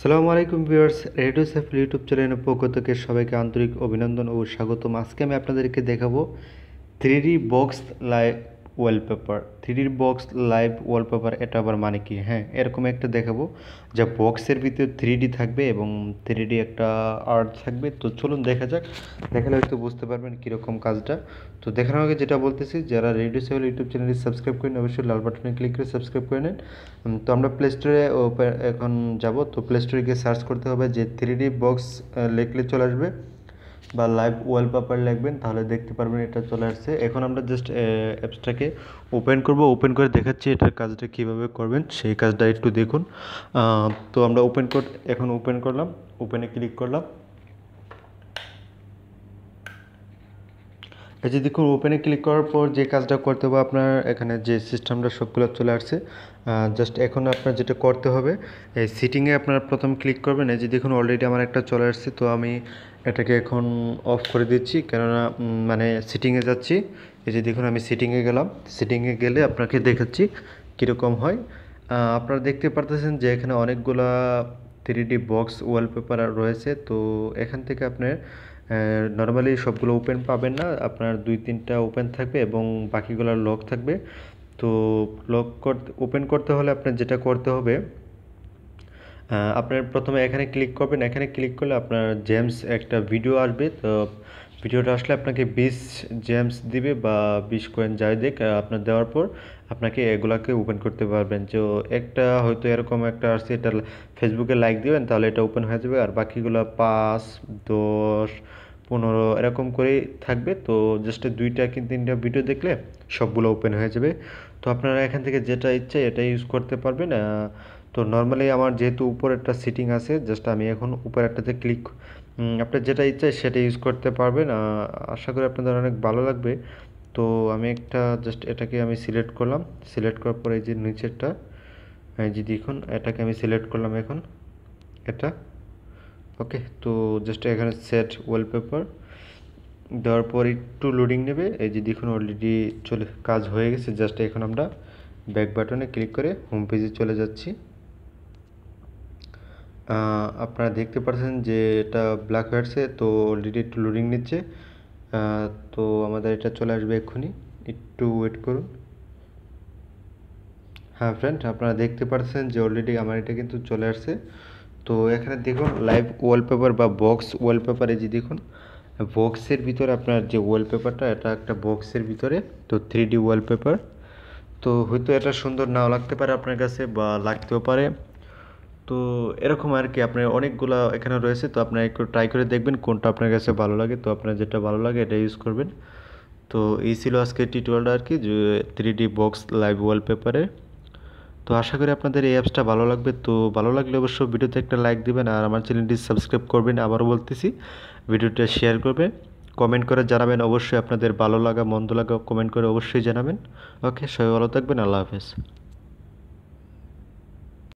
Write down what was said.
সালামু আলাইকুম viewers radio safe YouTube চ্যানেলের পক্ষ থেকে সবাইকে আন্তরিক অভিনন্দন ও স্বাগতম। আজকে আমি আপনাদেরকে দেখাবো three box live wallpaper three box live wallpaper এটা আবার মানে কি? হ্যাঁ এরকম একটা দেখাবো, যা বক্সের ভিতরে থ্রি থাকবে এবং থ্রি একটা আর্ট থাকবে। তো চলুন দেখা যাক, দেখালে হয়তো বুঝতে পারবেন কীরকম কাজটা। তো দেখানোর আগে যেটা বলতেছি, যারা রেডিও সেভেল ইউটিউব চ্যানেলটি সাবস্ক্রাইব করেন অবশ্যই লাল বাটনে ক্লিক করে সাবস্ক্রাইব করে নেন। তো আমরা প্লে স্টোরে এখন যাব। তো প্লে স্টোরে গিয়ে সার্চ করতে হবে যে থ্রি বক্স লিখলে চলে আসবে। বা লাইভ ওয়ালপেপার লাগবেন, তাহলে দেখতে পারবেন এটা চলে আসছে। এখন আমরা জাস্ট অ্যাপসটাকে ওপেন করব। ওপেন করে দেখাচ্ছি এটার কাজটা কীভাবে করবেন, সেই কাজটা একটু দেখুন। তো আমরা ওপেন কর, এখন ওপেন করলাম। ওপেনে ক্লিক করলাম। এই যে দেখুন ওপেনে ক্লিক করার পর যে কাজটা করতে হবে আপনার, এখানে যে সিস্টেমটা সবগুলো চলে আসছে জাস্ট এখন আপনার যেটা করতে হবে, এই সিটিংয়ে আপনার প্রথম ক্লিক করবেন। এই যে দেখুন অলরেডি আমার একটা চলে আসছে, তো আমি এটাকে এখন অফ করে দিচ্ছি। কেননা মানে সিটিংয়ে যাচ্ছি। এই যে দেখুন, আমি সিটিংয়ে গেলাম। সিটিংয়ে গেলে আপনাকে দেখাচ্ছি কীরকম হয়। আপনারা দেখতে পারতেছেন যে এখানে অনেকগুলা থ্রি বক্স ওয়ালপেপার রয়েছে। তো এখান থেকে আপনার নর্মালি সবগুলো ওপেন পাবেন না, আপনার দুই তিনটা ওপেন থাকবে এবং বাকিগুলো লক থাকবে। তো লক করতে ওপেন করতে হলে আপনার যেটা করতে হবে আপনার প্রথমে এখানে ক্লিক করবেন। এখানে ক্লিক করলে আপনার জেমস একটা ভিডিও আসবে। তো ভিডিওটা আসলে আপনাকে বিশ জেমস দিবে বা বিশ কয়েন যাই আহ, আপনার দেওয়ার পর আপনাকে এগুলাকে ওপেন করতে পারবেন। তো একটা হয়তো এরকম একটা আসছে এটা ফেসবুকে লাইক দিবেন তাহলে এটা ওপেন হয়ে যাবে। আর বাকিগুলো পাঁচ দশ পনেরো এরকম করেই থাকবে। তো জাস্ট দুইটা কি তিনটা ভিডিও দেখলে সবগুলো ওপেন হয়ে যাবে। তো আপনারা এখান থেকে যেটা ইচ্ছে এটা ইউজ করতে পারবেন। তো নর্মালি আমার যেহেতু উপর একটা সিটিং আছে জাস্ট আমি এখন উপর একটাতে ক্লিক আপনার যেটা ইচ্ছে সেটা ইউজ করতে পারবেন। আশা করি আপনাদের অনেক ভালো লাগবে। তো আমি একটা জাস্ট এটাকে আমি সিলেক্ট করলাম। সিলেক্ট করার পরে এই যে নিচেরটা, এই যে দেখুন, এটাকে আমি সিলেক্ট করলাম এখন। এটা। ওকে তো জাস্ট এখানে সেট ওয়ালপেপার দেওয়ার পর একটু লোডিং নেবে। এই যে দেখুন অলরেডি চলে, কাজ হয়ে গেছে। জাস্ট এখন আমরা ব্যাক বাটনে ক্লিক করে হোম পেজে চলে যাচ্ছি। আপনারা দেখতে পাচ্ছেন যে এটা ব্ল্যাক হয়েছে তো অলরেডি একটু লোডিং নিচ্ছে। তো আমাদের এটা চলে আসবে এক্ষুনি। একটু ওয়েট করুন। হ্যাঁ ফ্রেন্ড আপনারা দেখতে পাচ্ছেন যে অলরেডি আমার এটা কিন্তু চলে আসছে। তো এখানে দেখুন লাইভ ওয়ালপেপার বা বক্স ওয়ালপেপার যে দেখুন বক্সের ভিতরে আপনার যে ওয়ালপেপারটা এটা একটা বক্সের ভিতরে, তো থ্রি ডি ওয়ালপেপার তো হয়তো এটা সুন্দর নাও লাগতে পারে আপনার কাছে বা লাগতেও পারে। তো এরকম আর কি আপনার অনেকগুলো এখানে রয়েছে, তো আপনার একটু ট্রাই করে দেখবেন কোনটা আপনার কাছে ভালো লাগে। তো আপনার যেটা ভালো লাগে এটা ইউজ করবেন। তো এই ছিল আজকে টিউটোরিয়ালটা আর কি থ্রি ডি বক্স লাইভ ওয়ালপেপারে তো আশা করি আপনাদের এই অ্যাপসটা ভালো লাগবে। তো ভালো লাগলে অবশ্যই ভিডিওতে একটা লাইক দিবেন আর আমার চ্যানেলটি সাবস্ক্রাইব করবেন আবারও বলতেছি। ভিডিওটা শেয়ার করবেন। কমেন্ট করে জানাবেন অবশ্যই আপনাদের ভালো লাগা, মন্দ লাগা কমেন্ট করে অবশ্যই জানাবেন। ওকে সবাই ভালো থাকবেন, আল্লাহ হাফেজ।